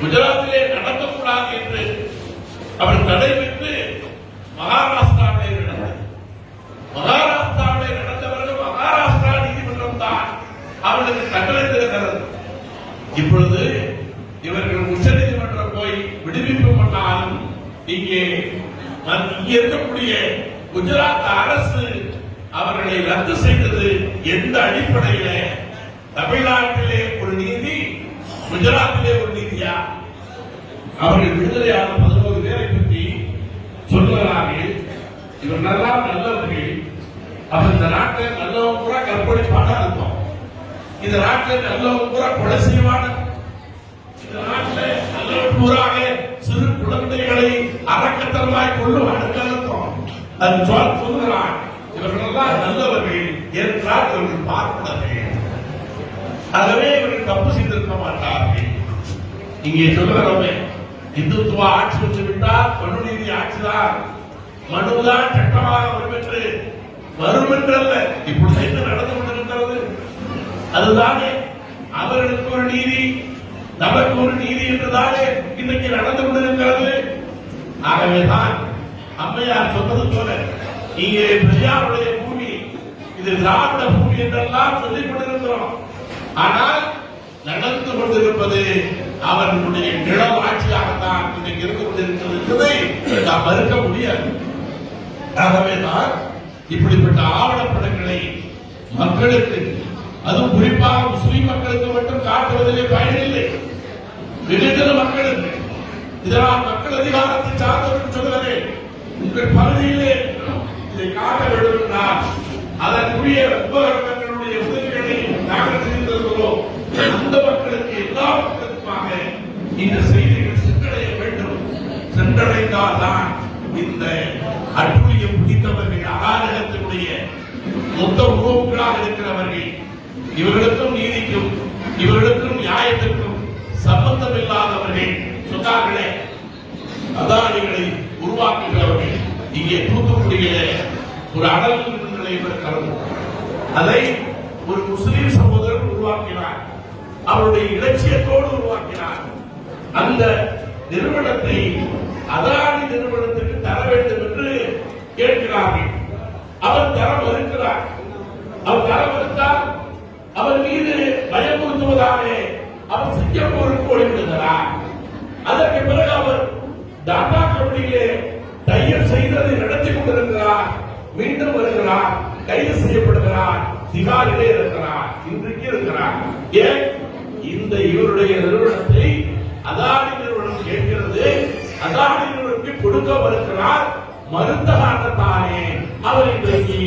குஜராத்திலே நடத்தக்கூடாது என்று அவர் தடை பெற்று மகாராஷ்டிராவிலே நடந்தது. மகாராஷ்டிராவிலே நடந்தவர்கள் மகாராஷ்டிரா நீதிமன்றம் தான் அவர்களுக்கு தண்டனை தருகிறது இப்பொழுது இவர்கள் உச்ச நீதிமன்றம் போய் விடுவிப்பு பண்ணாலும் இங்கே இங்கே இருக்கக்கூடிய குஜராத் அரசு அவர்களை ரத்து செய்தது எந்த அடிப்படையில? தமிழ்நாட்டிலே ஒரு நீதி குஜராத்திலே ஒரு நீதியா? அவர்கள் விடுதலையான பதினோரு பேரை பற்றி சொல்லுகிறார்கள் இவர் நல்லா நல்லவர்கள். அவர் இந்த நாட்டில் நல்லவங்க கூட கற்பழிப்பான அர்த்தம். இந்த நாட்டில் நல்லவங்க கூட கொலை செய்வான இந்த நாட்டில் நல்லவன் பூராக சிறு குழந்தைகளை அரக்கத்தனமாய் கொள்ளுவான் அர்த்தம். அது சொல் சொல்லுகிறான் இவர்களெல்லாம் நல்லவர்கள். என்றால் இவர்கள் பார்ப்பனர்கள். ஆகவே இவர்கள் தப்பு செய்திருக்க மாட்டார்கள். இங்கே சொல்லுகிறோமே இந்துத்துவ ஆட்சி வந்து விட்டால் மனு நீதி ஆட்சிதான். மனுதான் சட்டமாக வரும் என்று வரும் என்றல்ல இப்பொழுது என்ன நடந்து கொண்டிருக்கிறது. அதுதானே அவர்களுக்கு ஒரு நீதி நமக்கு ஒரு நீதி என்றுதானே இன்னைக்கு நடந்து கொண்டிருக்கிறது. ஆகவேதான் அம்மையார் சொன்னது போல இங்கே பெரியாருடைய பூமி இது திராவிட பூமி என்றெல்லாம் சொல்லிக் கொண்டிருக்கிறோம். ஆனால் நடந்து கொண்டிருப்பது அவர்களுடைய நிலம் ஆட்சியாகத்தான் இன்றைக்கு இருந்து கொண்டிருக்கிறது என்பதை நாம் மறுக்க முடியாது. ஆகவேதான் இப்படிப்பட்ட ஆவணப்படங்களை மக்களுக்கு அதுவும் குறிப்பாக முஸ்லிம் மக்களுக்கு மட்டும் காட்டுவதிலே பயனில்லை. வெகுஜன மக்களுக்கு இதனால் மக்கள் அதிகாரத்தை சார்ந்தவர்கள் சொல்லுகிறேன் உங்கள் பகுதியிலே இதை காட்ட வேண்டும் என்றால் அதற்குரிய உபகரணங்கள் உதவிகளை நாங்கள் செய்திருக்கிறோம் அந்த மக்களுக்கு எல்லா மக்களுக்குமாக இந்த செய்திகள் சென்றடைய வேண்டும். சென்றடைந்தால் தான் இந்த அட்டுழியம் பிடித்தவர்கள் அகாரகத்தினுடைய மொத்த உறவுகளாக இருக்கிறவர்கள் இவர்களுக்கும் நீதிக்கும் இவர்களுக்கும் நியாயத்திற்கும் சம்பந்தம் இல்லாதவர்கள் சொன்னார்களே அதானிகளை உருவாக்குகிறவர்கள். இங்கே தூத்துக்குடியில ஒரு அடல் நிலையம் இருக்கிறது அதை ஒரு முஸ்லிம் சகோதரர் உருவாக்கினார். அவருடைய இலட்சியத்தோடு உருவாக்கினார். அந்த நிறுவனத்தை அதானி நிறுவனத்துக்கு தர வேண்டும் என்று கேட்கிறார்கள். அவர் தர மறுக்கிறார். அவர் தர மறுத்தால் அவர் மீது பயமுறுத்துவதாலே அவர் சிங்கப்பூருக்கு ஓடிவிடுகிறார் அதற்கு பிறகு அவர் டாடா கம்பெனியிலே தையல் செய்ததை நடத்தி கொண்டிருக்கிறார். மீண்டும் வருகிறார். கைது செய்யப்படுகிறார். திகாரிலே இருக்கிறார். இன்றைக்கு இருக்கிறார். ஏன்? இந்த இவருடைய நிறுவனத்தை அதானி நிறுவனம் கேட்கிறது. அதானி நிறுவனத்துக்கு கொடுக்கவிருக்கிறார் வருகிறார் மறுத்த காரணத்தானே அவர் இன்றைக்கு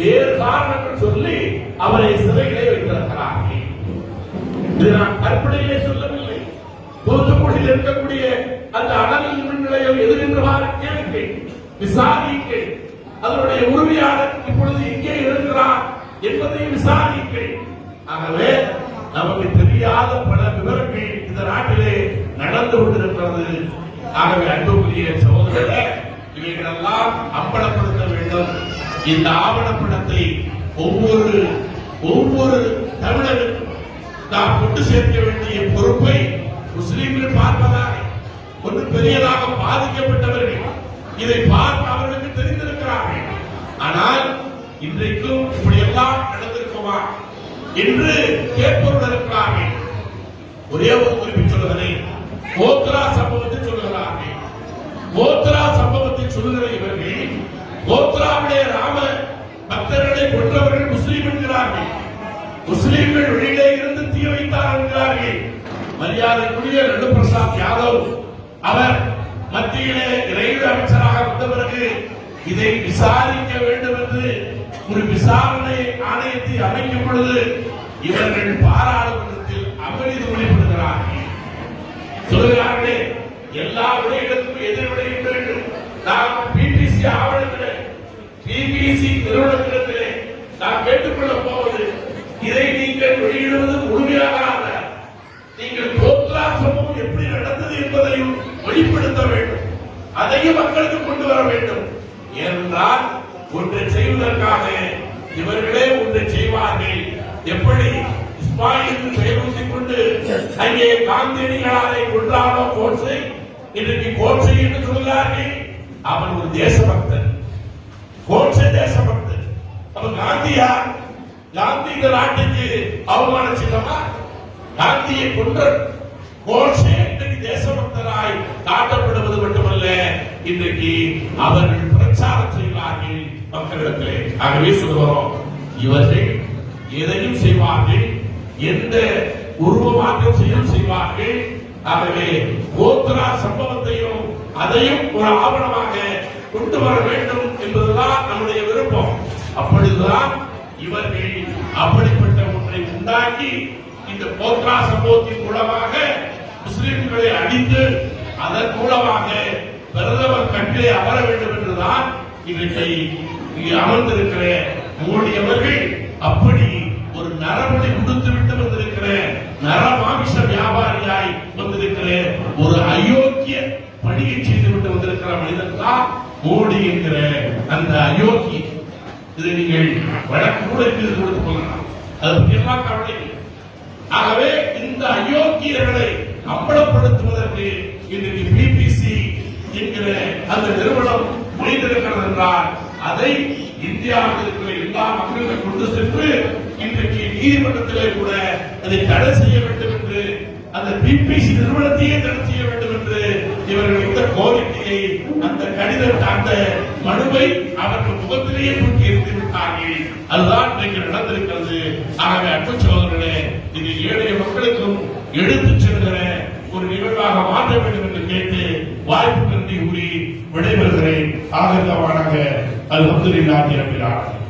வேறு காரணங்கள் சொல்லி அவரை சிறையிலே வைத்திருக்கிறார்கள். இது நான் கற்பனையிலே சொல்லவில்லை. தூத்துக்குடியில் இருக்கக்கூடிய அந்த அனல் மின் நிலையம் எதிர்கின்றவாறு கேளுங்கள் விசாரியுங்கள் அதனுடைய உரிமையாளர் இப்பொழுது எங்கே இருக்கிறார் என்பதை விசாரியுங்கள் ஆகவே நமக்கு தெரியாத பல விவரங்கள் இந்த நாட்டிலே நடந்து கொண்டிருக்கிறது. ஆகவே அன்புக்குரிய சகோதரர்களே இவைகளெல்லாம் அம்பலப்படுத்த வேண்டும். இந்த ஆவணப்படத்தை ஒவ்வொரு ஒவ்வொரு தமிழருக்கும் நாம் கொண்டு சேர்க்க வேண்டிய பொறுப்பை முஸ்லீம்கள் பார்ப்பதாக ஒன்று பெரியதாக பாதிக்கப்பட்டவர்கள் இதை பார்த்து அவர்களுக்கு தெரிந்திருக்கிறார்கள். ஆனால் இன்றைக்கும் இப்படியெல்லாம் நடந்திருக்குமா? என்று கேட்பவர்கள் இருக்கிறார்கள். ஒரே ஒரு குறிப்பிட்டுள்ளதனை கோத்ரா சம்பவத்தை சொல்லுகிறார்கள். கோத்ரா சம்பவத்தை சொல்லுகிற இவர்கள் கோத்ராவிலே ராம பக்தர்களை கொன்றவர்கள் முஸ்லீம் என்கிறார்கள். முஸ்லீம்கள் வெளியிலே இருந்து தீ வைத்தார் என்கிறார்கள். மரியாதைக்குரிய ரெண்டு பிரசாத் யாதவ் அவர் மத்தியிலே ரயில்வே அமைச்சராக வந்த பிறகு இதை விசாரிக்க வேண்டும் என்று ஒரு விசாரணை ஆணையத்தை அமைக்கும் பொழுது இவர்கள் பாராளுமன்றத்தில் அமளி வெளிப்படுகிறார்கள் சொல்லுகிறார்களே எல்லா விடயங்களுக்கும் எதிர் விடையும் வேண்டும். நாம் பிபிசி ஆவணத்திலே பிபிசி நிறுவனத்திலே நாம் கேட்டுக்கொள்ளப் போவது இதை நீங்கள் வெளியிடுவது முழுமையாக அல்ல. நீங்கள் கோத்ரா சம்பவம் எப்படி நடந்தது என்பதையும் வெளிப்படுத்த வேண்டும். அதையும் மக்களுக்கு கொண்டு வர வேண்டும். என்றால் ஒன்றை செய்வதற்காக இவர்களே ஒன்றை செய்வார்கள். எப்படி? என்று பெயர் கொண்டு அங்கே காந்தியடிகளாரை கொன்றானோ கோட்சை? இன்றைக்கு கோட்சை என்று சொல்கிறார்கள் அவன் ஒரு தேசபக்தன். கோட்சை தேசபக்தன். அப்ப காந்தியா காந்தி இந்த நாட்டுக்கு அவமான சின்னமா? காந்தியை கொன்ற கோட்சே இன்றைக்கு தேசபக்தராய் காட்டப்படுவது மட்டுமல்ல இன்றைக்கு அவர்கள் பிரச்சாரம் செய்கிறார்கள் மக்களிடத்திலே. ஆகவே சொல்கிறோம் இவர்கள் எதையும் செய்வார்கள் எந்த உருவமாற்றம் செய்யும் செய்வார்கள். ஆகவே கோத்ரா சம்பவத்தையும் அதையும் ஒரு ஆவணமாக கொண்டு வர வேண்டும் என்பதுதான் நம்முடைய விருப்பம். அப்பொழுதுதான் இவர்கள் அப்படிப்பட்ட ஒன்றை உண்டாக்கி இந்த கோத்ரா சம்பவத்தின் மூலமாக முஸ்லிம்களை அடித்து அதன் மூலமாக பிரதமர் கட்டிலே அமர வேண்டும் என்றுதான் இவற்றை அமர்ந்திருக்கிற மோடி அவர்கள் அப்படி நரபலி கொடுத்து விட்டு வந்திருக்கிறேன். நரமாமிச வியாபாரியாய் வந்திருக்கிறேன். ஒரு அயோக்கிய பணியை செய்து விட்டு வந்திருக்கிற மனிதன் தான் மோடி என்கிற அந்த அயோக்கி இதை நீங்கள் வழக்கு கூட இருக்குது கொடுத்து போகலாம் அதை பற்றி எல்லாம் கவலை ஆகவே இந்த அயோக்கியர்களை அம்பலப்படுத்துவதற்கு இன்றைக்கு பிபிசி என்கிற அந்த நிறுவனம் முனைந்திருக்கிறது என்றால் அதை இந்தியாவில் இருக்கிற எல்லா மக்களுக்கும் கொண்டு சென்று இன்றைக்கு நீதிமன்றத்திலே கூட அதை தடை செய்ய வேண்டும் என்று அந்த பிபிசி நிறுவனத்தையே தடை செய்ய வேண்டும் என்று இவர்கள் இந்த கோரிக்கையை அந்த கடிதம் அந்த மனுவை அவர்கள் முகத்திலேயே தூக்கி எறிந்து விட்டார்கள். அதுதான் இன்றைக்கு நடந்திருக்கிறது. ஆகவே அன்பு சகோதரர்களே இது ஏழைய மக்களுக்கும் எடுத்துச் செல்கிற ஒரு நிகழ்வாக மாற்ற வேண்டும் என்று கேட்டு வாய்ப்பு நன்றி கூறி விடைபெறுகிறேன். ஆதரவானாக அல்ஹம்துலில்லாஹி ரப்பில் ஆலமீன்